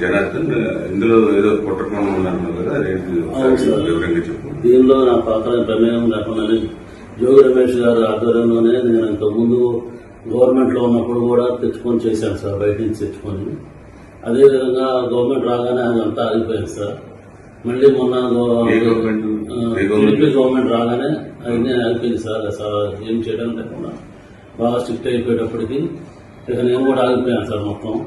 జనార్దన్ ఇందులో ఏదో కుట్రకోణం ఉందన్నారు కదా అదేంటి. వివరంగా దీనిలో నా పాత్ర ప్రమేయం లేకుండానే జోగి రమేష్ గారి ఆధ్వర్యంలోనే నేను ఇంతకుముందు గవర్నమెంట్లో ఉన్నప్పుడు కూడా తెచ్చుకొని చేశాను సార్ బయట నుంచి తెచ్చుకొని. అదేవిధంగా గవర్నమెంట్ రాగానే అదంతా ఆగిపోయింది సార్. మళ్ళీ మొన్న గో- ఏ గవర్నమెంట్? టీడీపీ రాగానే అన్నీ ఆగిపోయింది సార్. ఏం చేయడం లేకుండా. బాగా స్ట్రిక్ట్ అయిపోయేటప్పటికి ఇక నేను కూడా ఆగిపోయాను సార్ మొత్తం.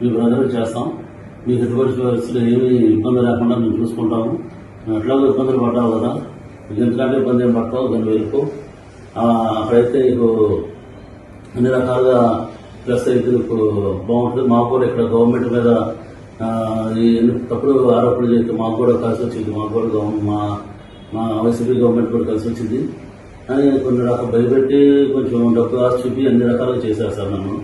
మీ బ్రదర్ చేస్తాం. మీకు ఎటువంటి పరిస్థితులు ఏమీ ఇబ్బంది లేకుండా మేము చూసుకుంటాము. నువ్వు ఎట్లాగో ఇబ్బందులు పడ్డావు కదా. నీకు ఎందుకంటే ఇబ్బంది ఏం పడతావు? దాన్ని వెళ్ళిపో అక్కడైతే నీకు అన్ని రకాలుగా ప్లస్ అయితే నీకు బాగుంటుంది. మాకు కూడా ఇక్కడ గవర్నమెంట్ మీద తప్పుడు ఆరోపణలు చేస్తే మాకు కూడా కలిసి వచ్చింది. మాకు కూడా మా మా వైసీపీ గవర్నమెంట్ కూడా కలిసి వచ్చింది. అని కొన్ని రకాల భయపెట్టి కొంచెం డబ్బు ఆశ చూపి అన్ని రకాలుగా చేశారు సార్ నన్ను.